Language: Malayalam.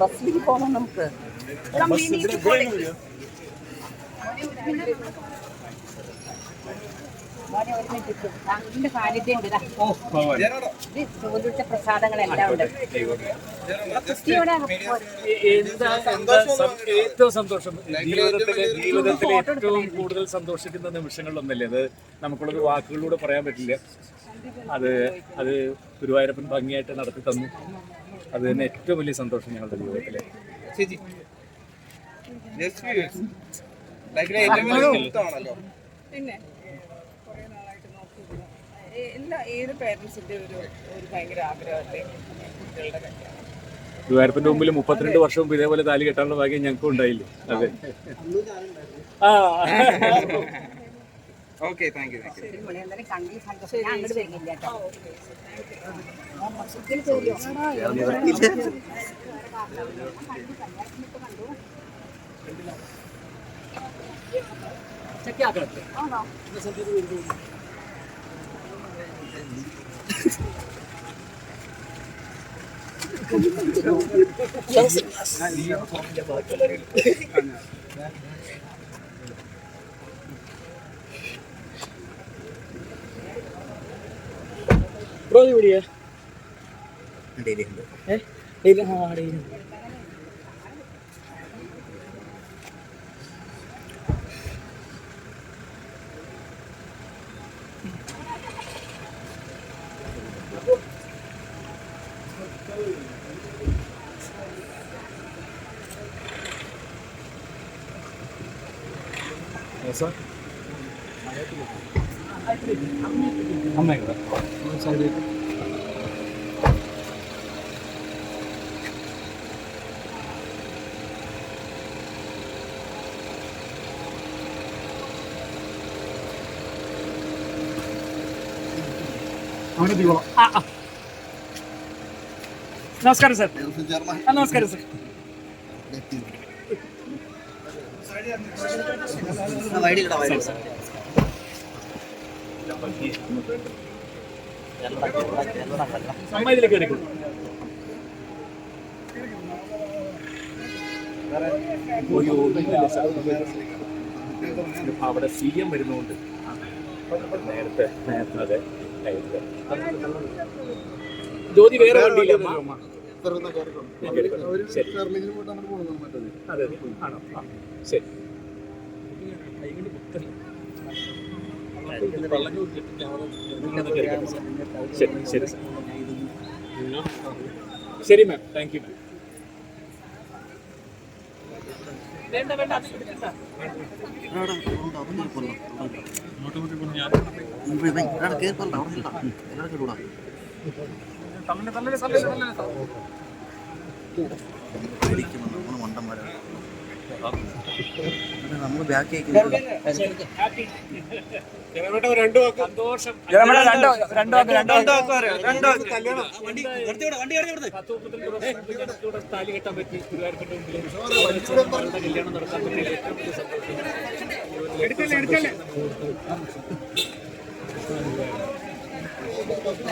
ബസ്സിലേക്ക് പോകാം നമുക്ക് താങ്കളുടെ സാന്നിധ്യം ഉണ്ട് ഇതാ. ചോദിച്ച പ്രസാദങ്ങളെല്ലാം ഉണ്ട്. ഏറ്റവും സന്തോഷം. ജീവിതത്തിലെ ജീവിതത്തിലെ ഏറ്റവും കൂടുതൽ സന്തോഷിക്കുന്ന നിമിഷങ്ങളിലൊന്നല്ലേ അത്? നമുക്കുള്ളത് വാക്കുകളിലൂടെ പറയാൻ പറ്റില്ല. അത് അത് ഗുരുവായൂരപ്പൻ ഭംഗിയായിട്ട് നടത്തി തന്നു. അത് തന്നെ ഏറ്റവും വലിയ സന്തോഷം ഞങ്ങളുടെ ജീവിതത്തിലെ. ചേച്ചി. ഏറ്റവും വലിയ പിന്നെ? എല്ലാ ഏത് പേരൻസിന്റെ ഒരു ഒരു ഭയങ്കര ആഗ്രഹമല്ലേ? കുട്ടികളുടെ കല്യാണം. ഗുരുവായൂരപ്പന്റെ മുമ്പിൽ മുപ്പത്തിരണ്ട് വർഷം മുമ്പ് ഇതേപോലെ താലി കെട്ടാനുള്ള ഭാഗ്യം ഞങ്ങൾക്കും ഉണ്ടായില്ലേ? അതെ. ആ. Okay thank you thank you ഒരു മണി അന്നേരം കണ്ടി സന്തോഷം ഞാൻ അങ്ങോട്ട് വരുന്നില്ല കേട്ടോ ബസ്സിൽ കയറിയോ അമ്മയുടെ നമസ്കാരം സാർ ആ, നമസ്കാരം സാർ ഒരു. അവിടെ സി എം വരുന്നുണ്ട് നേരത്തെ നേരത്തെ അതെ. ജ്യോതി വേറെ വണ്ടിയില്ല അതെ അതെ. ആണോ? ആ. ശരി. ശരി ശരി മാം താങ്ക് യു വേണ്ട വേണ്ട അത് എടുക്കണ്ട. തള്ളൽ, തള്ളൽ. നമ്മൾ ബാക്കി താലി കെട്ടാൻ പറ്റി ഗുരുവായൂരപ്പന്റെ മുമ്പിൽ കല്യാണം നടക്കാൻ പറ്റിയ ഏറ്റവും വലിയ സന്തോഷം